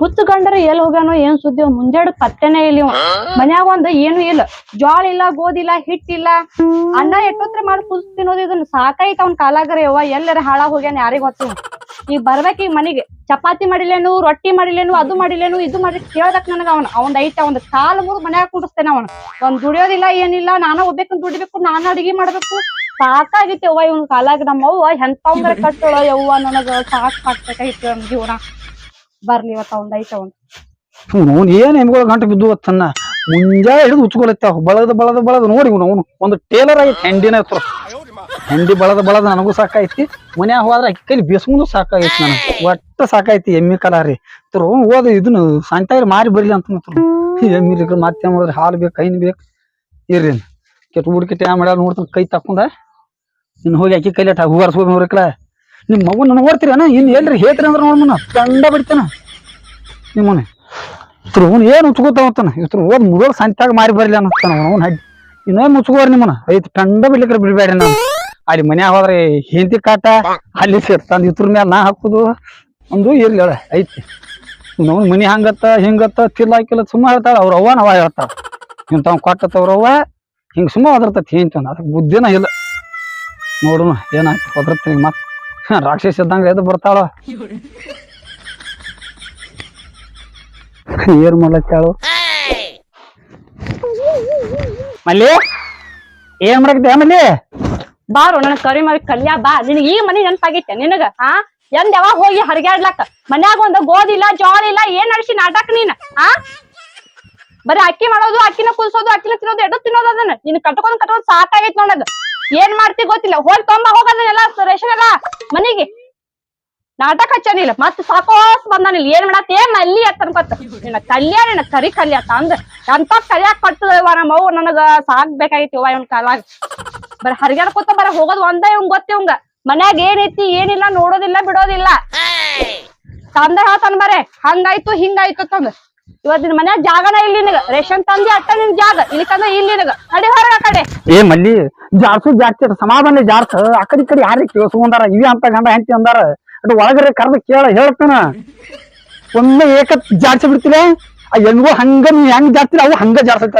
ಹುಚ್ಚ ಗಂಡರ ಎಲ್ ಹೋಗ್ಯಾನೋ, ಏನ್ ಸುದ್ದಿ ಮುಂಜಾಡ ಪತ್ತೆನೇ ಇಲ್ಲ ಮನ್ಯಾಗ ಒಂದ್ ಏನು ಇಲ್ಲ. ಜೋಳ ಇಲ್ಲ ಗೋದಿಲ್ಲ ಹಿಟ್ಟಿಲ್ಲ ಅನ್ನ ಎಟ್ಟೋತ್ರ ಮಾಡಿ ಕುಸ್ ತಿನ್ನೋದು ಇದನ್ನ ಸಾಕಾಯ್ತ ಅವ್ನ ಕಾಲಾಗರ ಯವ್ವ. ಎಲ್ಲರ ಹಾಳಾಗ್ ಹೋಗ್ಯಾನ ಯಾರಿಗ ಗೊತ್ತು? ಈಗ ಬರ್ಬೇಕ್ ಈಗ ಮನಿಗೆ. ಚಪಾತಿ ಮಾಡಿಲೇನು ರೊಟ್ಟಿ ಮಾಡಿಲೇನು ಅದು ಮಾಡಿಲೇನು ಇದು ಮಾಡಿ ಕೇಳ್ದಕ್ ನನಗ ಅವನ ಅವ್ನ್ ಐತ. ಒಂದ್ ಕಾಲ್ ಮೂರು ಮನ್ಯಾಗ ಕುಡಿಸ್ತೇನೆ ಅವನ. ಒಂದ್ ದುಡಿಯೋದಿಲ್ಲ, ಏನಿಲ್ಲ, ನಾನ ಒಬ್ಬೇಕು ದುಡಿಬೇಕು, ನಾನ ಅಡಿಗೆ ಮಾಡ್ಬೇಕು. ಸಾಕಾಗಿತ್ತು ಯವ್ವ ಇವ್ನ ಕಾಲಾಗ ನಮ್ಮವ್ವ. ಅವ್ವ ಎಂತವಂದ್ರ ಕಟ್ಟೋಳ ಯವ್ವ ನನಗ? ಸಾಕ್ ಮಾಡ್ಬೇಕಾಗಿತ್ತು ನಮ್ ಜೀವನ. ಬರ್ಲಿ ಇವತ್ತ ಒಂದ್ ಐತ ಒಂದ್ ಅವ್ನು ಏನ್ ಹೆಣ್ಗಳು ಗಂಟು ಬಿದ್ದು ತನ್ನ ಮುಂಜಾನೆ ಹಿಡಿದು ಉಚ್ಕೊಳತ್ತಾವ ಬಳದ ಬಳದ ಬಳದ. ನೋಡಿ ಅವನು. ಒಂದು ಟೇಲರ್ ಆಗೈತಿ ಹೆಂಡಿನ ಹತ್ರ. ಹೆಂಡಿ ಬಳದ ಬಳದ, ನನಗೂ ಸಾಕಾಯ್ತಿ. ಮನ್ಯಾಗ ಹೋದ್ರ ಅಕ್ಕಿ ಕೈಲಿ ಬೇಸ್ಕೊಂಡು ಸಾಕಾಗೈತಿ ನನಗೆ. ಒಟ್ಟ ಸಾಕಾಯ್ತಿ ಎಮ್ಮಿ ಕಲಾರಿ. ತರ ಓದ ಇದನ್ನ ಸಂತಾಯಿರ್ ಮಾರಿ ಬರ್ಲಿ ಅಂತ ಎಮ್ಮಿ ಮತ್ತೆ ಮಾಡಿದ್ರೆ ಹಾಲು ಬೇಕು, ಕೈನ್ ಬೇಕು. ಇರ್ರಿ ಕೆಟ್ಟ ಹುಡುಕಿ ಟೈಮ್ ಮಾಡ್ಯಾರ ನೋಡ್ತಾನೆ, ಕೈ ತಕ್ಕೊಂಡ. ಇನ್ನು ಹೋಗಿ ಅಕ್ಕಿ ಕೈಲಿ ಹೂವಾರ್ಸ್ಬೋದು ನೋಡ್ರಿಕ್ಲ ನಿಮ್ಮ ಮಗು ನನಗೆ ನೋಡ್ತೀರೇನ ಇನ್ನು ಎಲ್ರಿ ಹೇಳ್ತೀರಿ ಅಂದ್ರೆ ನೋಡ್ಮನ ಕಂಡ ಬಿಡ್ತಾನ. ನಿಮ್ಮನೆ ಇತ್ರ ಅವ್ನು ಏನು ಉಚ್ಕೋತಾವತ್ತಾನ ಇತ್ರ ಓದ್ ಮುಗೋಗ್ ಸಂತ್ಯಾಗ ಮಾರಿ ಬರ್ಲಿ ಅನ್ನಿಸ್ತಾನ ಅವ್ನು. ಹಡ್ಡಿ ಇನ್ನೇನ್ ಮುಚ್ಕೋರಿ ನಿಮ್ಮನ ಐತಿ ಕಂಡ ಬಿಡ್ಲಿಕ್ಕೆ ಬಿಡ್ಬೇಡ್ರಿ ನಾನು. ಅಲ್ಲಿ ಮನ್ಯಾಗ ಹೋದ್ರೆ ಹೆಂತಿ ಕಾಟ, ಅಲ್ಲಿ ತಂದ್ ಇತ್ರ ಮೇಲೆ ನಾ ಹಾಕುದು. ಒಂದು ಇರ್ಲಿ ಹೇಳ ಐತಿ. ನಾವು ಮನಿ ಹಂಗತ್ತ, ಹಿಂಗತ್ತ ತಿಲ್ಲ ಹಾಕಿಲ್ಲ ಸುಮ್ಮ ಹೇಳ್ತಾಳ. ಅವ್ರ ಅವ್ವ ನಾವ ಹೇಳ್ತಾಳ. ಅವ್ರ ಅವ್ವ. ಹಿಂಗ್ ಸುಮ್ಮ ಒದರ್ತತಿ ಹೆಂತ ಅದಕ್ಕೆ ಬುದ್ಧಿನ ಇಲ್ಲ. ನೋಡೋಣ ಏನಾಯ್ತು. ಒದರ್ತೀನಿ ಮತ್. ರಾಕ್ಷಸ ಇದ್ದಂಗ ಎದ್ದು ಬರ್ತಾಳ? ಏನ್ ಮಾಡ್ಲತ್ತಾಳು? ಮಲ್ಲಿ? ಏನ್ ಮಾಡಕತ್ತೆ ಮಲ್ಲಿ? ಬಾರೋ ನನ್ ಕರಿ ಮಾಡಿ ಕಲ್ಯಾ, ಬಾ. ನಿನಗ ಈ ಮನಿ ನೆನಪಾಗೈತೆ ನಿನಗ ಹ ಎಂದ್ ಯಾವಾಗ ಹೋಗಿ ಹರಿಗಾಡ್ಲಕ್ಕ ಮನ್ಯಾಗ ಒಂದ್ ಗೋದಿಲ್ಲ ಜೋಳ ಇಲ್ಲ, ಏನ್ ನಡ್ಸಿ ನಾಟಕ ನೀನ್, ಆ? ಬರೀ ಅಕ್ಕಿ ಮಾಡೋದು, ಅಕ್ಕಿನ ಕುಲ್ಸೋದು, ಅಕ್ಕಿನ ತಿನ್ನೋದು ಎಡ ತಿನ್ನೋದು ಅದನ್ನ. ನಿನ್ ಕಟ್ಕೊಂಡ್ ಕಟ್ಕೊಂಡ್ ಸಾಕಾಗೈತ್ ನನಗ ಏನ್ ಮಾಡ್ತಿ ಗೊತ್ತಿಲ್ಲ. ಹೋಗಿ ತೊಂಬ ಹೋಗೋದನ್ನೆಲ್ಲ ಎಲ್ಲ ಮನಿಗೆ. ನಾಟಕ ಹಚ್ಚನಿಲ್ಲ ಮತ್ ಸಾಕೋಸ್ ಬಂದಾನಿಲ್ಲ. ಏನ್ ಮಾಡತ್? ಏನ್ ಮಲ್ಲಿ ಅಂತ ಅನ್ಕೊತ ನಿನ್ನ ಕಲ್ಯಾಣ, ನಿನ್ನ ಕರಿ ಕಲ್ಯಾತ ತಂದ ಅಂತ ಕಲ್ಯಾಕ್ ಕಟ್ಟದವ ನಮ್ಮ ಅವ್ವ? ನನಗ ಸಾಕ್ಬೇಕಾಗಿತ್ತು ಇವ ಇವನ್ ಕಾಲಾಗ ಬರ ಹರಿಗಾಡ್ಕೊತ ಬರ ಹೋಗೋದು ಒಂದ ಇವಂಗ್ ಗೊತ್ತ ಇವಂಗ ಮನ್ಯಾಗ ಏನೈತಿ, ಏನಿಲ್ಲ, ನೋಡೋದಿಲ್ಲ, ಬಿಡೋದಿಲ್ಲ. ತಂದ ಹೇಳ್ತಾನ ಬರೇ, ಹಂಗಾಯ್ತು, ಹಿಂಗಾಯ್ತು ತಂದ. ಇವತ್ತಿನ ಮನ್ಯಾಗ ಜಾಗನ ಇಲ್ಲ ನಿನಗ. ರೇಷನ್ ತಂದಿ ಅಟ್ಟ ನಿನ್ ಜಾಗ. ಇಲ್ಲಿ ತಂದ ಇಲ್ಲಿ ನಿನಗ. ನಡಿ ಹೊರಗ ಆ ಕಡೆ. ಏ ಮಲ್ಲಿ ಜಾರ್ಸು ಜಾಸ್ತಿ ಸಮಾಧಾನ ಜಾರ್ಸ. ಆ ಕಡೆ ಈ ಕಡೆ ಯಾರಿಗೆ ಕೇಳಿಸ್ಕೊಂಡಾರ ಇವೆ ಅಂತ ಗಂಡ ಹೆಂಡತಿ ಅಂದಾರ. ಅದು ಒಳಗರೆ ಕರೆದು ಕೇಳ ಹೇಳ್ತಾನ. ಒಮ್ಮೆ ಏಕ ಜಾಡ್ಸಿ ಬಿಡ್ತೀರ ಆ ಹೆಣ್ಗೂ ಹಂಗ ನೀವ್ ಹೆಂಗ್ ಜಾಡ್ತೀರ ಅವು ಹಂಗ ಜಾಡ್ಸತ್ತ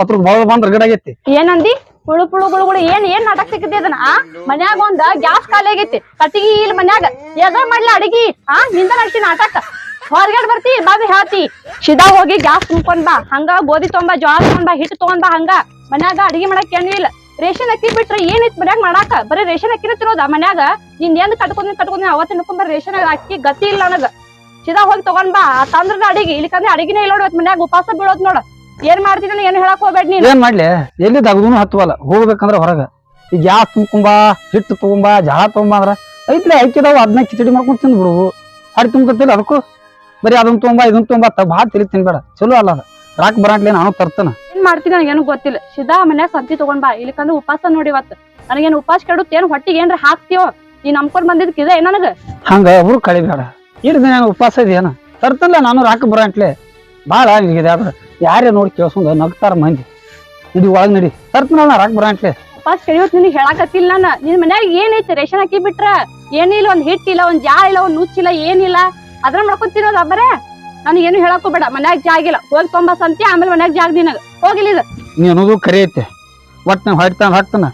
ಅದ್ರ ಬಾಳ ಬಂದ್ರ ಗಡಾಗೈತಿ ಏನಂದಿ? ಹುಳು ಪುಳು ಗುಳು ಗುಳು. ಏನ್ ಏನ್ ನಾಟಕ ಸಿಕ್ಕತಿ ಅದನ್ನ ಆ? ಮನ್ಯಾಗ ಒಂದ್ ಗ್ಯಾಸ್ ಖಾಲಿ ಆಗೈತಿ. ಕಟ್ಟಿಗಿ ಇಲ್ಲಿ ಮನ್ಯಾಗ. ಎದ ಮಾಡ್ಲ ಅಡಿಗಿ? ಆ? ನಿಂದ ನಡ್ತಿ ನಾಟಕ. ಹೊರಗಡೆ ಬರ್ತಿ ಬಾಬಿ ಹೇಳ್ತಿ. ಶಿದಾ ಹೋಗಿ ಗ್ಯಾಸ್ ತುಂಬ್ಕೊಂಡ್ ಬಾ. ಹಂಗ ಗೋಧಿ ತುಂಬಾ, ಜೋಳ ತೊಗೊಂಡ್ ಬಾ ಹಿಟ್ಟು ತೊಗೊಂಡ್ ಬಾ ಹಂಗ. ಮನ್ಯಾಗ ಅಡಿಗೆ ಮಾಡಕ್ ಏನು ಇಲ್ಲ. ರೇಷನ್ ಅಕ್ಕಿ ಬಿಟ್ರೆ ಏನಿತ್ತು ಮನ್ಯಾಗ ಮಾಡಾಕ? ಬರೀ ರೇಷನ್ ಅಕ್ಕಿನ ತಿನ್ನೋದ ಮನ್ಯಾಗ? ನಿನ್ ಏನ್ ಕಟ್ಕೊಂಡ್ ಕಟ್ಕೊಂಡ್ ಅವತ್ತ ನುಕೊಂಬ ರೇಷನ್ ಅಕ್ಕಿ ಗತಿ ಇಲ್ಲ ನನಗ. ಸಿದಾ ಹೋಗಿ ತಗೊಂಡ್ ಬಾ. ತಂದ್ರ ಅಡಿಗೆ, ಇಲ್ಲಿಕಂದ್ರೆ ಅಡಿಗೆನೇ ಇಲ್ಲ ನೋಡ್ ಮನ್ಯಾಗ, ಉಪವಾಸ ಬೀಳೋದ್ ನೋಡ. ಏನ್ ಮಾಡ್ತೀನಿ ಏನ್ ಹೇಳಕ್ ಹೋಗ್ಬೇಡ ನೀನ್? ಏನ್ ಮಾಡ್ಲಿ? ಎಲ್ಲಿ ದಗದೂನು ಹತ್ತುವಲ್ಲ. ಹೋಗ್ಬೇಕಂದ್ರ ಹೊರಗ. ಈ ಗ್ಯಾಸ್ ತುಂಬ್ಕೊಂಬಾ ಹಿಟ್ಟು ತುಂಬಾ ಜಳ ತುಂಬಾ ಅಂದ್ರ ಐತ್ಲೆ ಐಕಿದಾವ ಅದನ್ನ ಕಿಚಡಿ ಮಾಡ್ಕೊಂಡು ತಿಂದ್ ಬಿಡು ಅಡಿ ತುಂಬ ಅದಕ್ಕೂ? ಬರೀ ಅದನ್ನ ತುಂಬಾ ಇದನ್ನ ತುಂಬ ತ ಭಾಳ ತಿಳಿ ತಿನ್ಬೇಡ. ಚಲೋ ಅಲ್ಲ ಅದ. ರಾಕ್ ಬರಾಟ್ಲೆ ನಾನು ತರ್ತಾನ. ಏನ್ ಮಾಡ್ತೀನಿ ನನಗೇನು ಗೊತ್ತಿಲ್ಲ. ಸಿದಾ ಮನ್ಯಾಗ ಸಂತಿ ತಗೊಂಡ್ ಬಾ ಇಲ್ಲಿಕಂದ್ರೆ ಉಪವಾಸ ನೋಡಿ ಇವತ್ತು. ನನಗೇನು ಉಪವಾಸ ಕೆಡುತ್ತೆ ಏನ್ ಹೊಟ್ಟಿಗೆ ಏನ್ರ ಹಾಕ್ತೀವೋ ನೀ ನಂಬ್ಕೊಂಡ್ ಬಂದಿದ್ದಕ್ಕೆ ಇದೆ ನನಗ? ಹಂಗ ಅವ್ರು ಕಳಿಬೇಡ. ಇಡ್ ನಾನು ಉಪವಾಸ ಇದೆಯೇನ ತರ್ತಲ್ಲ ನಾನು ರಾಕ್ ಬರಾಟ್ಲೆ ಭಾಳ ಇದೆ ಆದ್ರೆ ಯಾರೇ ನೋಡಿ ಕೇಳ್ಸೊಂದ ನಗ್ತಾರ ಮಂದಿ. ನಡಿ ಒಳಗ್ ನಡಿ. ತರ್ತನಲ್ಲ ರಾಕ್ ಬರಾಟ್ಲೆ ಉಪವಾಸ ಕೆಡಿಯೋತ್ ನಿನಗೆ ಹೇಳಕತ್ತಿಲ್ಲ ನಾನು. ನಿನ್ ಮನ್ಯಾಗ ಏನೈತಿ ರೇಷನ್ ಹಾಕಿ ಬಿಟ್ರ? ಏನಿಲ್ಲ ಒಂದ್ ಹಿಟ್ಟಿಲ್ಲ ಒಂದ್ ಜಾ ಇಲ್ಲ ಒಂದ್ ನುಚ್ಚಿಲ್ಲ ಏನಿಲ್ಲ. ಅದ್ರ ಮಾಡ್ಕೊಂಡ್ ತಿನ್ನೋದ ಬರೇ ನನಗೇನು ಹೇಳಕ್ಕೂ ಬೇಡ. ಮನ್ಯಾಗ ಜಾಗ ಇಲ್ಲ ಹೋಗಿ ತೊಂಬಸ್ ಅಂತ ಆಮೇಲೆ ಮನ್ಯಾಗ ಜಾಗ ನಿನಗ. ಹೋಗಿಲ್ಲ ಇದು. ನೀ ಅನ್ನೋದು ಕರೆ ಐತೆ. ಒಟ್ಟು ನಾವು ಹೊಡ್ತಾನ ಹೊಡ್ತಾನ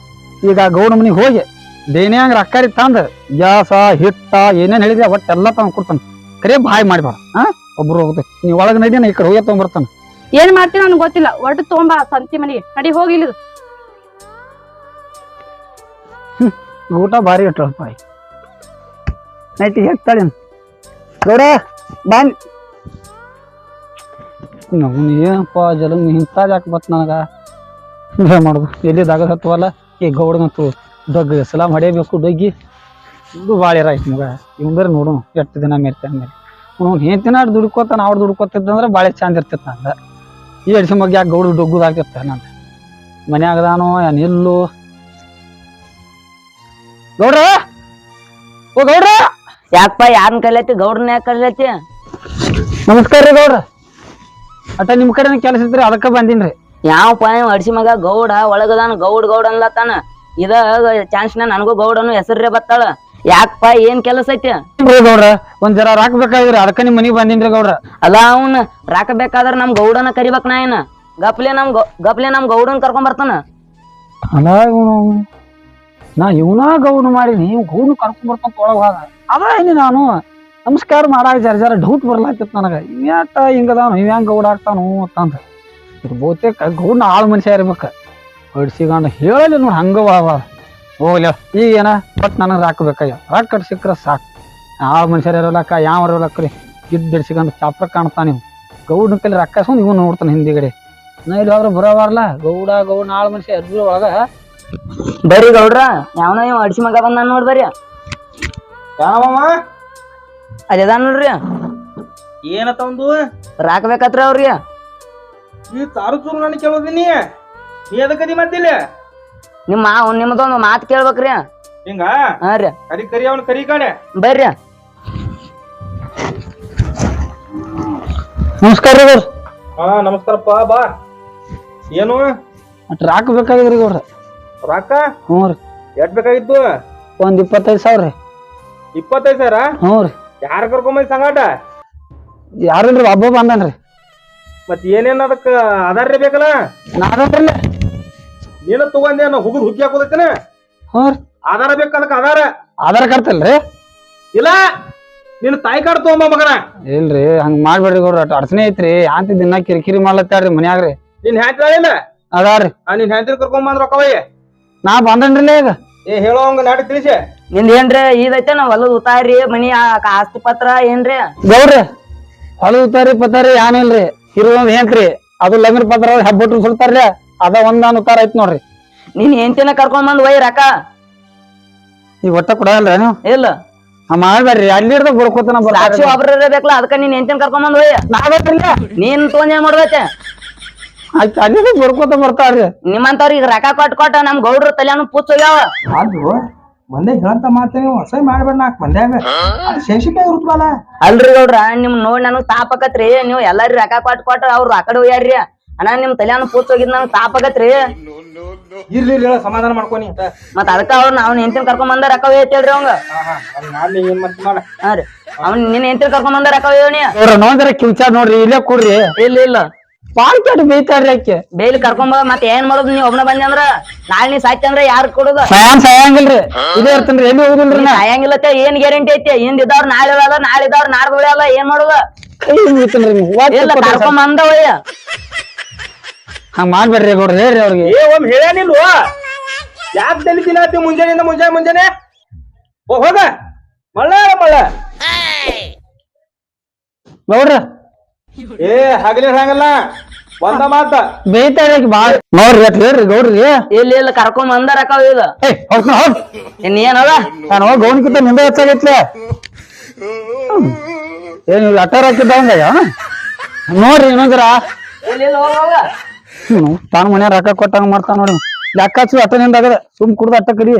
ಈಗ ಗೌಡ ಮನಿಗೆ ಹೋಗಿ ದೇನೇ ಹಂಗ ರೊಕ್ಕ ತಂದ. ಗ್ಯಾಸ ಹಿಟ್ಟ ಏನೇನ್ ಹೇಳಿದ್ರೆ ಒಟ್ಟೆಲ್ಲ ತಂದು ಕೊಡ್ತಾನ. ಕರೆ ಬಾಯ್ ಮಾಡ್ಬೇಡ. ಹಾ? ಒಬ್ರು ಹೋಗುತ್ತೆ ನೀ ಒಳಗೆ ನಡಿ ಈ ಕಡೆ ಹೋಗಿ ತಗೊಂಡ್ಬರ್ತಾನ ಏನ್ ಮಾಡ್ತೀನಿ ನನ್ಗೆ ಗೊತ್ತಿಲ್ಲ. ಒಟ್ಟು ತೊಗೊಂಬ ಸಂತಿ ಮನೆಗೆ ನಡಿ ಹೋಗಿಲ್ಲ ಇದು. ಊಟ ಭಾರಿ ಇಟ್ಟಳಪ್ಪ ನೈಟಿಗೆ ನೈಟಿ ಹೇಳ್ತಾಳೆ ಗೌಡ ಬನ್ ನಮ್ಮ ಏನಪ್ಪ ಜಲ ಇಂಥ ಯಾಕೆ ಬತ್ ನನಗ? ಏನು ಮಾಡುದು? ಎಲ್ಲಿ ದಾಗ ಹತ್ತುವಲ್ಲ ಈ ಗೌಡನಂತೂ ಡಗ್ ಸಲಾಮ್ ಹೊಡೆಯಬೇಕು ಡೊಗ್ಗಿ. ಇದು ಭಾಳ ಇರಾಯ್ತು ಮಗ ಇವ್ ಬೇರೆ ನೋಡು, ಎಷ್ಟು ದಿನ ಮೇರ್ತಾನೆ ಮೇಲೆ. ಅವ್ನು ಹೆಂತಿನ ದುಡ್ಕೋತಾನ ಅವ್ರು ದುಡ್ಕೋತಿದ್ದಂದ್ರೆ ಭಾಳ ಚಂದ ಇರ್ತಿತ್ತು ನಂದು ಈ ಅಡಿಸಿ ಮಗ ಯಾಕೆ ಗೌಡ ಡೊಗ್ಗುದಾಗ್ತಿರ್ತ ನಂದು ಮನ್ಯಾಗದಾನೋ ಏನ್ ಇಲ್ಲೋ? ಗೌಡ್ರ? ಓ ಗೌಡ್ರ? ಯಾಕಪ್ಪ ಯಾರನ್ನ ಕಲಿಯತಿ ಗೌಡ್ರನ್ನ ಯಾಕೆ ಕಲಿಯತಿ ನಮಸ್ಕಾರ ರೀ ಗೌಡ್ರ. ಅಟ ನಿಮ್ ಕಡೆ ಕೆಲಸ ಇದ್ರಿ ಅದಕ್ಕ ಬಂದಿನ್ರಿ. ಯಾವ ಇವ ಅಡ್ಸಿ ಮಗ ಗೌಡ ಒಳಗದಾನ ಗೌಡ್ ಗೌಡ್ ಅನ್ಲತ್ತಾನ? ಇದ ಚಾನ್ಸ್ನ ನನಗೂ ಗೌಡನು ಹೆಸರೇ ಬತ್ತಾಳ. ಯಾಕಪ್ಪ ಏನ್ ಕೆಲಸ ಐತಿ? ಗೌಡ್ರ ಒಂದ್ ಜರ ರಾಕ್ ಬೇಕಾಗಿದ್ರಿ ಅದಕ್ಕ ನಿಮ್ ಮನಿಗ್ ಬಂದಿನ್ರಿ ಗೌಡ್ರ. ಅಲ್ಲ ಅವ್ನ ರಾಕಬೇಕಾದ್ರ ನಮ್ ಗೌಡನ ಕರಿಬೇಕ್ ನಾ ಏನ? ಗಪ್ಲೆ ನಮ್ ಗೌ- ಗಪ್ಲೆ ನಮ್ ಗೌಡನ್ ಕರ್ಕೊಂಡ್ ಬರ್ತಾನ? ಅಲ್ಲ ಇವನು ನಾ ಇವನ ಗೌನ್ ಮಾಡಿ ನೀವು ಗೌನ್ ಕರ್ಕೊಂಡ್ ಬರ್ಕೊಂತ ಒಳಗೆ ಹೋದ ಅದ ಏನಿ ನಾನು? ನಮಸ್ಕಾರ ಮಾಡಾಕ ಜರ ಜರ ಡೌಟ್ ಬರ್ಲಾತಿತ್ತು ನನಗ. ಇವ್ಯಾಟ ಹಿಂಗದಾನು ಇವ್ ಹೆಂಗ್ ಗೌಡ ಆಗ್ತಾನು ಅಂತಂದ ಇದು ಬಹುತೇಕ ಗೌಡ್ನ ಆಳು ಮನುಷ್ಯ ಇರ್ಬೇಕ. ಹೊಡ್ಸಿಗಂಡ ಹೇಳಲಿ ನೋಡಿ ಹಂಗ ಒಳಗ ಹೋಗ್ಲಿ ಈಗ ಏನ? ಬಟ್ ನನಗೆ ರಾಕ್ ಬೇಕಾಗ್ಯ ರಾಕ್ ಕಟ್ ಸಿಕ್ಕ್ರ ಸಾಕು. ಆಳು ಮನುಷ್ಯರು ಇರೋಲಕ್ಕ, ಯಾವ ಇರೋಲಕ್ರಿ ಗಿಡ್ ಹಿಡ್ಸಿಕೊಂಡು ಚಾಪ್ರ ಕಾಣ್ತಾನೆ ನೀವು ಗೌಡ್ನ ಕೈಲಿ ರಕ್ಕಸ್ಕೊಂಡು ಇವನು ನೋಡ್ತಾನೆ ಹಿಂದಿಗಡೆ. ನಾ ಇಲ್ಲಿ ಹೋದ್ರೆ ಗೌಡ ಗೌಡ ಆಳು ಮನುಷ್ಯ ಎದ್ರು ಒಳಗ ಬರ್ರಿ ಗೌಡ್ರ ಯಾವನ ಇವ್ ಅಡ್ಸಿ ಮಗ ಬಂದ ನೋಡ್ ಬರ್ರಿ. ಯಾವಮ್ಮ ಅದಾನ ನೋಡ್ರಿ. ಏನತ್ತ ಒಂದು ರಾಕ ಬೇಕತ್ರಿ ಅವ್ರಿಗೆ. ಈ ತಾರು ಚೂರು ನಾನು ಕೇಳೋದಿನಿ ನೀ ಅದಕ್ಕದಿ ಮತ್ತಿಲ್ಲ ನಿಮ್ಮ ನಿಮ್ದೊಂದು ಮಾತು ಕೇಳ್ಬೇಕ್ರಿ. ಹಿಂಗ? ಹಾ ರೀ. ಕರಿ ಕರಿ ಅವನು ಕರಿ ಕಡೆ. ಬರ್ರಿ. ನಮಸ್ಕಾರ ರೀ ಗೌಡ್ರ. ಹಾ ನಮಸ್ಕಾರಪ್ಪ ಬಾ. ಏನು? ಅಟ್ ರಾಕ್ ಬೇಕಾಗಿದ್ರಿ ಗೌಡ್ರ. ರೊಕ್ಕ? ಹ್ಞೂ ರೀ. ಎಷ್ಟ್ ಬೇಕಾಗಿತ್ತು? ಒಂದ್ ಇಪ್ಪತ್ತೈದು ಸಾವಿರ ರೀ. ಇಪ್ಪತ್ತೈದು ಸಾವಿರ? ಹ್ಞೂ ರೀ. ಯಾರ ಕರ್ಕೊಂಬಂದ್ ಸಂಗಾಟ? ಯಾರಿಲ್ರಿ ಒಬ್ಬ ಬಂದನ್ರಿ ಮತ್ ಏನೇನ್ ಅದಕ್ಕ ಆಧಾರ ಬೇಕಲ್ಲ? ನಾದನ್ರಿ ನೀನ ತಗೊಂಡೇನ ಹುಗುದ್ ಹುಕ್ಕಿ ಹಾಕೋದೈತೇನ ಹ್ಞೂ ರೀ. ಆಧಾರ ಬೇಕು ಅದಕ್ಕೆ ಆಧಾರ? ಆಧಾರ್ ಕಾರ್ಡ್ ತಲ್ರಿ? ಇಲ್ಲ? ನಿನ್ನ ತಾಯಿ ಕಾರ್ಡ್ ತಗೊಂಬ ಮಗನ. ಇಲ್ರಿ ಹಂಗ ಮಾಡ್ಬೇಡ್ರಿ ಗೌಡ್ರ. ಅಟ್ ಅಡ್ಸನೆ ಐತ್ರಿ. ಯಾಂತಿ ದಿನ ಕಿರಿಕಿರಿ ಮಾಡ್ಲತ್ತಾರ್ರಿ ಮನ್ಯಾಗ್ರಿ. ನಿನ್ ಹ್ಯಾಂತಿಲ್ಲ ಅದಾರ್ರಿ ಆ ನಿನ್ ಹ್ಯಾಂತಿ ಕರ್ಕೊಂಬಂದ್ ರೊಕ್ಕವಯ್ಯ ನಾ ಬಂದನ್ರಿ ಈಗ. ಏ ಹೇಳೋ ಹಂಗ ನಾಟಕ ತಿಳಿಸಿ. ನಿಂದ ಏನ್ರಿ ಇದೈತೆ ನಾವ್ ಹೊಲದ ಉತಾರಿ ಮನಿ ಆ- ಆಸ್ತಿ ಪತ್ರ ಏನ್ರಿ? ಗೌಡ್ರಿ ಹೊಲದ ಉತ್ತಾರಿ ಪತ್ತಾರಿ ಏನಿಲ್ರಿ ಇರುವಂದ್ ಏನ್ರಿ ಅದು ಲಗ್ನ ಪತ್ರ ಹಬ್ಬಟ್ರು ಸುಲ್ತಾರ್ರಿ ಅದ ಒಂದಾನ್ ಉತ್ತಾರ ಐತ್ ನೋಡ್ರಿ. ನೀನ್ ಹೆಂಡತಿನ ಕರ್ಕೊಂಡ್ ಬಂದ್ ಒಯ್ ರೊಕ್ಕ? ನೀವ್ ಒಟ್ಟ ಕೊಡಲ್ರಿ ನೀವು? ಇಲ್ಲ. ಆ ಮಾಡ್ಬೇಡ್ರಿ ಅಲ್ಲಿ ಬರ್ಕೋತನ ಸಾಕ್ಷಿ ಒಬ್ರ ಬೇಕಲ್ಲ ಅದಕ್ಕ ನೀನ್ ಹೆಂಡತಿನ ಕರ್ಕೊಂಡ್ ಬಂದ್ ಒಯ್. ನಾವೇನ್ರಿ ನೀನ್ ತೊಂದ್ರೆ ಏನ್ ಮಾಡ್ಬೇಕೆ? ಬಡ್ಕೋತ ಬರ್ತಾರ್ರಿ ನಿಮ್ಮಂತವ್ರಿಗೆ ರೊಕ್ಕ ಕೊಟ್ ಕೊಟ್ಟ ನಮ್ ಗೌಡ್ರ ತಲೆಯನ್ನು ಪುಚ್ಚ ಹೋಗ್ಯಾವ ಅದು ಮಂದೆ ಹೇಳಂತ ಮಾತೇ ನೀವು ಅಸಹ್ಯ ಮಾಡ್ಬೇಡ ನಾಕ್ ಮಂದ್ಯಾಗ. ಶೇಷಿಕಾಯಿ ಇರುತ್ತಲ್ಲ ಅಲ್ರಿ ಗೌಡ್ರ ನಿಮ್ ನೋಡ್ ನನಗ್ ತಾಪಕತ್ರಿ ನೀವು ಎಲ್ಲಾರಿ ರೊಕ್ಕ ಕೊಟ್ಟ ಕೊಟ್ಟ ಅವ್ರ ಆ ಕಡೆ ಹೋಗ್ಯಾರ್ರಿ. ಅಣ್ಣ ನಿಮ್ ತಲೆಯನ್ನು ಪುಚ್ಚ ಹೋಗಿದ್ ನನಗ್ ತಾಪಕತ್ರಿ. ಇರ್ಲಿ ಇರ್ಲಿ ಸಮಾಧಾನ ಮಾಡ್ಕೊನಿ ಮತ್ತೆ ಮತ್ ಅದಕ್ಕ ಅವ್ರ ಅವ್ನ ಹೆಂಡತಿನ ಕರ್ಕೊಂಡ್ ಬಂದ ರೊಕ್ಕ ಹೇಳ್ತೇಳ್ರಿ ಅವಂಗ. ಏನ್ ಮಾಡ ಹಾ ರೀ ಅವ್ನ ನಿನ್ನ ಹೆಂಡತಿನ ಕರ್ಕೊಂಡ್ ಬಂದ ರೊಕ್ಕ ಹೇಳಿ ನೋಡ್ರಿ ಕಿಂಚ ನೋಡ್ರಿ ಇಲ್ಲೇ ಕೊಡ್ರಿ. ಇಲ್ಲ ಇಲ್ಲ. ಬಾಳ್ ಕೆಟ್ಟ ಬೀತಾರ್ರಿ ಆಕೆ ಬೇಲಿ ಕರ್ಕೊಂಬ ಮತ್ತೆ ಏನ್ ಮಾಡೋದು ನೀವ್ ಒಬ್ನ ಬಂದಿ ಅಂದ್ರ ನಾಳೆ ನೀ ಸಾಯ್ತಿ ಅಂದ್ರ ಯಾರ್ ಕೊಡುದ? ಸಾಯನ್ ಸಾಯಂಗಿಲ್ರಿ. ಇದೇ ಇರ್ತೇನ್ರಿ ಎಲ್ಲಿ ಹೋಗುದಿಲ್ರಿ ನಾ ಸಾಯಂಗಿಲ್ಲತ್ತೆ ಏನ್ ಗ್ಯಾರಂಟಿ ಐತಿ? ಹಿಂದ್ ಇದ್ದವ್ರ ನಾಳೆ ಅಲ್ಲ ನಾಳೆ ಇದ್ದವ್ರ ನಾಡ್ದು ಅಲ್ಲ ಏನ್ ಮಾಡುದ? ಕೈ ಮುಗಿತೇನ್ರಿ ನೀವು? ಇಲ್ಲ ಒಯ್ಯ ಹಂಗ್ ಮಾಡ್ಬೇಡ್ರಿ ಗೌಡ್ರಿ ಹೇಳ್ರಿ ಅವ್ರಿಗೆ. ಏ ಒಮ್ಮೆ ಹೇಳ್ಯಾನಿಲ್ವ ಯಾಕೆ ತಲಿತಿಲ್ಲ ತಿನ್ನತ್ತಿ ಮುಂಜಾನೆಯಿಂದ ಮುಂಜಾನೆ ಮುಂಜಾನೆ? ಓ ಹೋಗ. ಮಳ್ಳ ಮಳ್ಳ. ಗೌಡ್ರ ಏ ಹಗಲಿ ಹಂಗಲ್ಲ. ಒಂದ ಮಾತ. ಬೈತಾರಿ ಬಾಳ. ನೋಡ್ರಿ ಹೇಳ್ರಿ ಗೌಡ್ರಿ. ಇಲ್ಲಿ ಇಲ್ಲ ಕರ್ಕೊಂಡ್ ಬಂದ ರೊಕ್ಕ ಒಯ್ದ ಏ ಹೋಗ್ ಏನದ ನಾನು ಹೋಗಿ ಕಿತ್ತ ನಿಂದ ಹೆಚ್ಚಾಗೈತ್ಲೆ. ಏನು ಅಟ್ಟಾರ ಹಾಕಿದ್ದಂಗ ನೋಡ್ರಿ ಇನ್ನೊಂದ್ರ ತಾನ ಇಲ್ಲ ಹೋಗ ಹೋಗ ಇವ್ನು ತಾನು ಮನ್ಯಾಗ ರೊಕ್ಕ ಕೊಟ್ಟಂಗ ಮಾಡ್ತಾನ ನೋಡಿ ಲೆಕ್ಕ ಹಚ್ಚು ಅಟ್ಟ ನಿಂದಾಗದ ಸುಮ್ ಕುಡ್ದ ಅಟ್ಟ ಕಡಿ.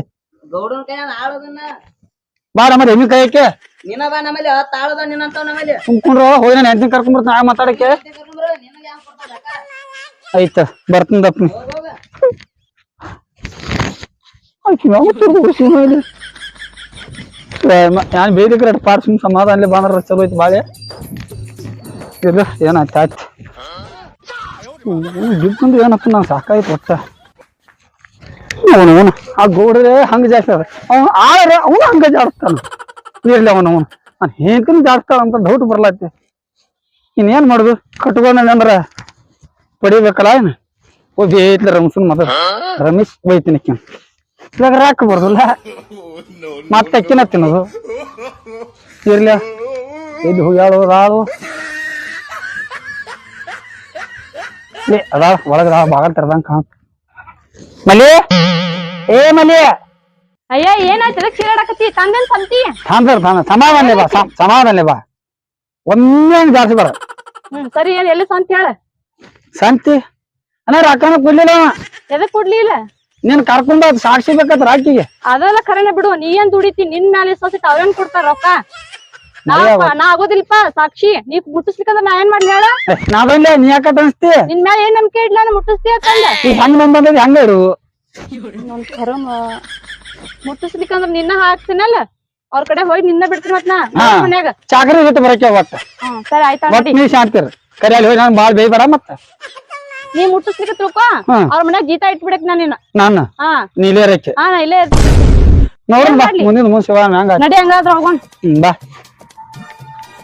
ಗೌಡನ್ ಕೈ ಆಳೋದನ್ನ ಬಾರ ಮರ ಹೆಮ್ಮೆ ಕೈಯಕ್ಕೆ? ನಿನ್ನ ಬಾ ನಮ್ಮಲ್ಲಿ ಹತ್ತು ಆಳದ ನಿನ್ನಂತವ್ ನಮ್ಮಲ್ಲಿ. ಸುಮ್ ಕುಂಡ್ರ ಹೋಗಿ ನಾನು ಹೆಂಡತಿ ಕರ್ಕೊಂಡ್ ಬರ್ತಾನ ಆ ಮಾತಾಡಕ್ಕೆ? ಆಯ್ತ ಬರ್ತೀನಿ ಹೋಗ. ನಾನು ಬೇರೆ ಕಡೆ ಸುಮ್ ಸಮಾಧಾನ ಬಂದ್ರ ಚಲೋ ಐತಿ ಬಾಳೆ. ಏನಾಯ್ತು ಆಯ್ತು. ಏನಪ್ಪ ನಾನು ಸಾಕಾಯ್ತು ಒಟ್ಟ. ಅವನು ಅವನು. ಆ ಗೌಡ್ರೆ ಹಂಗ ಜಾಸ್ತಿ ಅದ ಅವನು ಆದ್ರೆ ಅವನು ಹಂಗ ಜಾಡ್ತಾನ. ಇರ್ಲಿ ಅವನು ಅವನು. ನಾನು ಹೇಂಕನ್ ಜಾಡ್ತಾಳ ಅಂತ ಡೌಟ್ ಬರ್ಲತ್ತೆ. ಇನ್ನೇನ್ ಮಾಡುದು? ಕಟ್ಕೊಂಡ ಪಡಿಬೇಕಲ್ಲ ಏನು? ಬೇಯ್ತ್ಲ ರಮಸನ್ ಮದ ರಮೇಶ್ ಬೈತೀನಿ ಇವಾಗ ರಾಕ್ ಬರ್ದಲ್ಲ. ಮತ್ತೆ ಅಕ್ಕಿನ ತಿನ್ನೋದು. ಇರ್ಲಿ. ಇದು ಹೋಗ್ಯಾಳು ಅದಾಳು ಲೇ ಅದಾಳ ಒಳಗದ ಬಾಗಲ್ ತೆರ್ದಂಗ ಕಾಣ ಮಲಿ ಏ ಮಲಿ ಅಯ್ಯ ಏನಾಯ್ತು? ಎದಕ್ ತಂದೇನ್ ಸಂತಿ ತಾಂದ್ರ ತಾನ. ಸಮಾಧಾನ ಬಾ ಸಮ- ಸಮಾಧಾನ ಬಾ. ಒಮ್ಮೆ ಹಂಗ್ ಜಾಸ್ತಿ ಬರ ಹ್ಮ್ ಸರಿ ಏನ್ ಎಲ್ಲಿ ಸಂತಿ ಹೇಳ. ಸಂತಿ? ಅಣ್ಣ ರೊಕ್ಕನ ಕೊಡ್ಲಿಲ್ಲ. ಎದಕ್ ಕೊಡ್ಲಿಲ್ಲ? ನೀನ್ ಕರ್ಕೊಂಡ್ ಸಾಕ್ಷಿ ಬೇಕತ್ ರಾಕಿಗೆ. ಅದೆಲ್ಲ ಕರೆನೆ ಬಿಡು. ನೀ ಏನ್ ದುಡಿತಿ? ನಿನ್ ಮ್ಯಾಲೆ ಸೊಸಿಟ್ ಅವ್ರೇನ್ ಕೊಡ್ತಾರ ರೊಕ್ಕ? ನಾ. ನಾ ಆಗೋದಿಲ್ಪ ಸಾಕ್ಷಿ. ನೀ ಮುಟ್ಟಿಸ್ಲಿಕ್ಕಂದ್ರ ನಾ ಏನ್ ಮಾಡ್ಲಿ ಹೇಳ? ನಾವಲ್ಲೇ ನೀ ಯಾಕ ಅನ್ಸ್ತಿ ನಿನ್ ಮ್ಯಾಲ ಏನ್ ನಂಬಿಕೆ ಇಡ್ಲ ಮುಟ್ಟಿಸ್ತೀಯ ತಂದ ಈಗ ಹಂಗ ಬಂದದ ಹಂಗ ಇರು ನನ್ ಕರಮ ಮುಟ್ಟಿಸ್ಲಿಕ್ಕಂದ್ರ ನಿನ್ನ ಹಾಕ್ತೀನಲ್ಲ? ಅವ್ರ ಕಡೆ ಹೋಗಿ ನಿನ್ನ ಬಿಡ್ತೀನಿ ಮತ್ ನಾ. ಮನ್ಯಾಗ. ಚಾಕರಿ ಜೊತೆ ಬರಕ್ಕೆ ಅವತ್ತ ಸರಿ ಆಯ್ತಾ ನೋಡಿ ನೀ ಶಾಂತಿರ ಕರೆ ಅಲ್ಲಿ ಹೋಗಿ ನಾನು ಬಾಳ ಬೇಯ್ಬೇಡ ಮತ್ತ. ನೀ ಮುಟ್ಟಿಸ್ಲಿಕ್ಕೆ ತಿಳ್ಕೊ. ಅವ್ರ ಮನ್ಯಾಗ ಗೀತ ಇಟ್ಬಿಡಕ್ ನಾ ನೀನು. ನಾನು? ಹಾ. ನೀಲೇ ರೇಖೆ ಹಾ ನಾ ಇಲ್ಲೇ ಇರ್ತೀನಿ. ನೋಡ್ರಿ? ಮುಂದಿನ ಮುಂದ್ ಶಿವ ಹಂಗ ನಡಿ ಹಂಗಾದ್ರ ಹೋಗೋಣ. ಬಾ.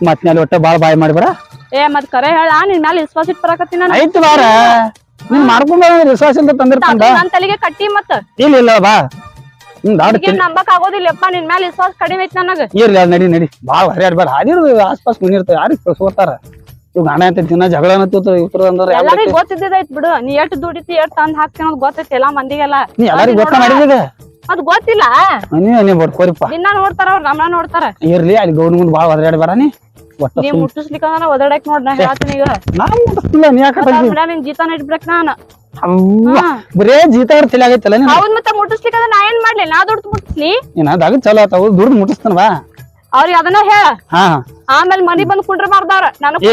ಮತ್ನಲ್ಲಿ ಒಟ್ಟ ಬಾಳ್ ಬಾಯ್ ಮಾಡ್ಬೇಡ ಏ ಮತ್ ಕರೆ ಹೇಳ ನಿನ್ ಮ್ಯಾಲ ವಿಶ್ವಾಸ ಇಟ್ ಬರಕತ್ತಿನ ಆಯ್ತು ಬಾರ. ನೀನ್ ಮಾಡ್ಕೊಂಡ್ ವಿಶ್ವಾಸ ಅಂತ ತಂದಿರ್ತಾನ ನನ್ ತಲೆಗೆ ಕಟ್ಟಿ ಮತ್ತ. ಇಲ್ಲ ಇಲ್ಲ ಬಾ. ನಂಬಕ್ ಆಗೋದಿಲ್ಲಪ್ಪ ನಿನ್ ಮ್ಯಾಲ ವಿಶ್ವಾಸ ಕಡಿಮೆ ಐತಿ ನನಗ. ಇರ್ಲಿ ನಡಿ ನಡಿ. ಬಾಳ್ ಹರಿಯಾಡ್ಬೇಡ ಹಾದಿರು ಆಸ್ಪಾಸ್ ಮುಂದಿರ್ತಾವ ಯಾರಿಗ್ ಸೋತಾರ ಇವ್ ಗಾಣ ಅಂತ ದಿನ ಜಗಳ ಎಲ್ಲರಿಗೂ ಗೊತ್ತಿದ್ದೈತ್ ಬಿಡು. ನೀ ಎಷ್ಟ್ ದುಡಿತಿ ಎಷ್ಟ್ ತಂದ್ ಹಾಕ್ತಿ ಅನ್ನೋದು ಗೊತ್ತೈತಿ ಎಲ್ಲಾ ಮಂದಿಗೆಲ್ಲ. ನೀ ಎಲ್ಲರಿಗೂ ಗೊತ್ತ ಮಾಡಿದ ಅದ್ ಗೊತ್ತಿಲ್ಲ. ನೀ ನೀ ಬಡ್ಕೋರಿಪ್ಪ. ದಿನ ನೋಡ್ತಾರ ಅವ್ರ ನಮ್ನ ನೋಡ್ತಾರ. ಇರ್ಲಿ ಅಲ್ಲಿ ಗೌಡ್ ಮುಂದ್ ಬಾಳ್ ಹರಿಯಾಡ್ಬೇಡ ನೀ. ನೀ ಮುಟ್ಟಿಸ್ಲಿಕ್ಕಂದ್ರ ಒದಡಕ್ ನೋಡ್ ನಾ ಹೇಳ್ತೀನಿ ಈಗ. ನಾ ಮುಟ್ಟಿಸ್ತಿಲ್ಲ ನೀ ಯಾಕೆ ಮತ್ತ್ ಅವ್ರ ಮನ್ಯಾಗ ನಿನ್ ಜೀತಾನ ಇಟ್ಬಿಡಕ್ ನಾನ್. ಅವ್ವ, ಬರೇ ಜೀತ ಅವ್ರ ತಲೆ ಆಗೈತಲ್ಲ ನೀನ್ ಹೌದ್ ಮತ್ತೆ ಮುಟ್ಟಿಸ್ಲಿಕ್ಕಂದ್ರ ನಾ ಏನ್ ಮಾಡ್ಲಿ? ನಾ ದುಡ್ಡು ಮುಟ್ಟಿಸ್ಲಿ? ಏನ ಅದಾಗ ಚಲೋ ಆತಾವ ದುಡ್ಡು ಮುಟ್ಟಿಸ್ತಾನ ಬಾ ಅವ್ರಿಗೆ ಅದನ್ನ ಹೇಳ. ಹಾ ಆಮೇಲೆ ಮನಿ ಬಂದ್ ನನಗ್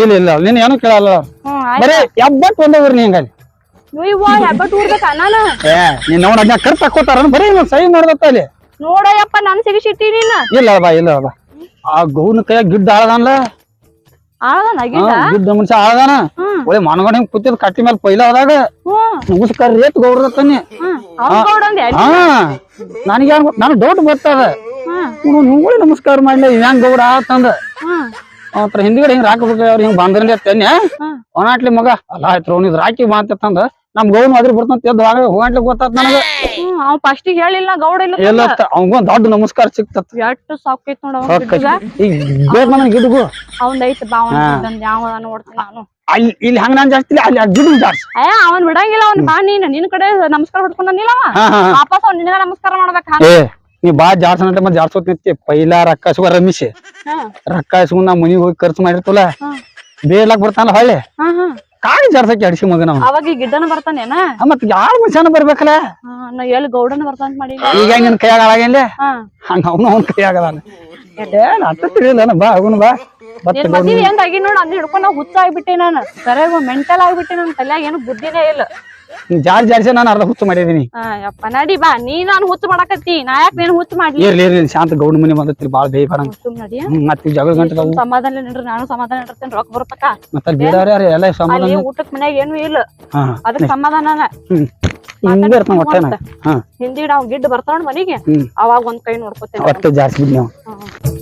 ಇಲ್ಲ ಇಲ್ಲ ನೀನ್ ಏನು ಕೇಳಲ್ಲ ಅವ್ರು. ಹ್ಮ್ ಬರೇ ಎಬ್ಬಟ್ಟು ಒಂದೇ ಊರ್ ನೀ ಹಂಗಲ್ಲಿ ಇವ್ವ ಹೆಬ್ಬಟ್ ಊರ್ಬೇಕ ನಾನು? ಏ ನೀನ್ ನೋಡ್ ಅದ್ನ ಕರ್ ತಕ್ಕೋತಾರ ಬರೀ ಸಹಿ ಮಾಡ್ದತ್ತ ಅಲ್ಲಿ. ನೋಡಯ್ಯಪ್ಪ ನನ್ ಸಿಗಿಸಿಟ್ಟಿ ನೀನ್ ಇಲ್ಲ ಬಾ ಇಲ್ಲ ಬಾ ಆ ಗೌನ ಕೈಯಾಗ ಗಿಡ್ಡ ಆಳದಾನಲ್ಲ ಆಳದನ ಗಿಡ್ಡ? ಗಿಡ್ಡ ಮನುಷ್ಯ ಆಳದಾನ? ಒಳ್ಳೆ ಮನಗಡೆ ಹಿಂಗ್ ಕೂತಿದ್ ಕಟ್ಟಿ ಮೇಲೆ ಪೈಲ ಆದಾಗ ಹ್ಮ್. ಅವ್ನ್ ಗೌಡಂದೆ ಹಾ. ನನಗೆ ನಾನು ಡೌಟ್ ಬರ್ತದ. ನೋಡಿ ನಮಸ್ಕಾರ ಮಾಡ್ಲಿ ಹೆಂಗ್ ಗೌಡ ಆತಂದ? ಅವ್ರ ಹಿಂದ್ಗಡೆ ಹಿಂಗ್ ರಾಕಬೇಕು ಅವ್ರ ಹಿಂಗ್ ಬಂದ್ರಲ್ಲಿ ತನ್ಯ ಒಣಾಟ್ಲಿ ಅವನಾಟ್ಲಿ ಮಗ ಅಲ್ಲ ಆಯ್ತು ಅವ್ನಿದ್ ರಾಕಿ ಬಾ ಅಂತ ತಂದ ನಮ್ ಗೌನ್ ಅದ್ರ ಬರ್ತಂತ ಎದ್ದು ಹೋಗಂಟ್ಲಿ ಗೊತ್ತಾತ್ ನನಗ. ಅವ್ ಫಸ್ಟಿಗೆ ಹೇಳಿಲ್ಲ ಗೌಡ ಇಲ್ಲ ಎಲ್ಲ ಅವಂಗೊಂದ್ ದೊಡ್ಡ ನಮಸ್ಕಾರ ಸಿಕ್ತತ್ ಎಷ್ಟು ಸಾಕೈತ್ ನೋಡ ಈಗ ಬೇಕ್ ನನಗೆ ಗಿಡಗು ಅವ್ನ್ ಐತ್ ಬಾ ಅವ್ನ್ ಯಾವ ನೋಡ್ತೀನಿ ನಾನು. ಅಲ್ಲಿ ಇಲ್ಲಿ ಹಂಗ ನಾನ್ ಜಾಸ್ತಿ ಅಲ್ಲಿ ಗಿಡ ಜಾಸ್ತಿ. ಏ ಅವನ್ ಬಿಡಂಗಿಲ್ಲ ಅವ್ನ್ ಬಾ ನೀನ್. ನಿನ್ ಕಡೆ ನಮಸ್ಕಾರ ಹೊಡ್ಕೊಂಡನಿಲ್ಲ ಅವ? ಹಾ ಹಾ ಹಾ. ವಾಪಸ್ ಅವ್ನ ನಿನ್ನ ನಮಸ್ಕಾರ ಮಾಡ್ಬೇಕ? ನೀ ಬಾ ಜಾಸ್ತಿ ಅಂತ ಮತ್ತೆ ಜಾಡ್ಸೋತ್ ನಿಂತಿ. ಪೈಲ ರೊಕ್ಕ ಇಸ್ಕೊ ರಮೇಶ್. ರೊಕ್ಕ ಇಸ್ಕೊಂಡ್ ನಾ ಮನಿಗ್ ಹೋಗಿ ಖರ್ಚು ಮಾಡಿರ್ತಲ್ಲ. ಬೇರ್ಲಾಕ್ ಬರ್ತಾನ ಬರ್ತಾನಲ್ಲ ಹೊಳ್ಳೆ. ಹಾ ಜರ್ಸಕ್ಕೆ ಅಡಿಸಿ ಮಗನ ನಾವು ಅವಾಗ ಈ ಗಿಡ್ಡನ ಬರ್ತಾನೇನ? ಮತ್ ಯಾರ ಮನುಷ್ಯನ ಬರ್ಬೇಕಲ್ಲ? ನಾ ಎಲ್ಲಿ ಗೌಡನ ಬರ್ತಾನ ಮಾಡಿ. ಈಗ ಹೆಂಗ ಕೈಯಾಗ ಆಗಲ್ಲ ಹಾ. ಹಂಗ ಅವನು ಅವ್ನ ಕೈಯಾಗದಾನ ಏನ್ ಅಟ್ಟ ತಿಳಿಲ್ಲ ಬಾ ಅವನು ಬಾ. ಮದ್ವಿ ಏನ್ ಆಗಿ ನೋಡ್ ಅದ್ನ ಹಿಡ್ಕೊಂಡ್ ನಾ ಹುಚ್ಚ ಆಗ್ಬಿಟ್ಟೆ ನಾನು. ಕರೆಗೂ ಮೆಂಟಲ್ ಆಗ್ಬಿಟ್ಟೆ ನನ್ನ ತಲೆಯಾಗ ಏನು ಬುದ್ಧಿನೇ ಇಲ್ಲ. ಜಾರ್ ಜಾರಿಸಿ ನಾನು ಅರ್ಧ ಹುತ್ತು ಮಾಡಿದೀನಿ ಅಪ್ಪಾ ಯಪ್ಪ ನಡಿ ಬಾ. ನೀ ನಾನು ಹುತ್ತು ಮಾಡಕತ್ತಿ. ನಾ ಯಾಕೆ ನೀನು ಹುತ್ತು ಮಾಡ್ಲಿ? ಇರ್ಲಿ ಇರ್ಲಿ ಶಾಂತ ಗೌಡ ಮನೆ ಬಂದತ್ರಿ ಬಾಳ ಬೇಯ್ ಬರಂಗ ಸುಮ್ ನಡಿ ಮತ್ತೆ ಜಗಳ ಗಂಟದವು ಸಮಾಧಾನ ನಿಂಡ್ರಿ ನಾನು ಸಮಾಧಾನ ಇಡ್ತೇನೆ ರೊಕ್ಕ ಬರ್ತಕ ಮತ್ತೆ ಅಲ್ಲಿ ಬೇಡವ್ರ ಯಾರು? ಎಲ್ಲ ಸಮಾಧಾನ. ಊಟಕ್ ಮನ್ಯಾಗ ಏನು ಇಲ್ಲ. ಹಾ ಅದಕ್ ಸಮಾಧಾನ ಹ್ಮ್. ಹಿಂಗ ಇರ್ತಾನ ಹೊಟ್ಟೆನ ಹಾ. ಹಿಂದಿ ನಾವು ಗಿಡ್ ಬರ್ತಾವ ಮನಿಗೆ. ಹ್ಮ್. ಅವಾಗ ಒಂದ್ ಕೈ ನೋಡ್ಕೊತೇನೆ. ಹೊಟ್ಟೆ ಜಾಸ್ತಿ ಬಿಡ್ ನೀವು. ಹ್ಮ್.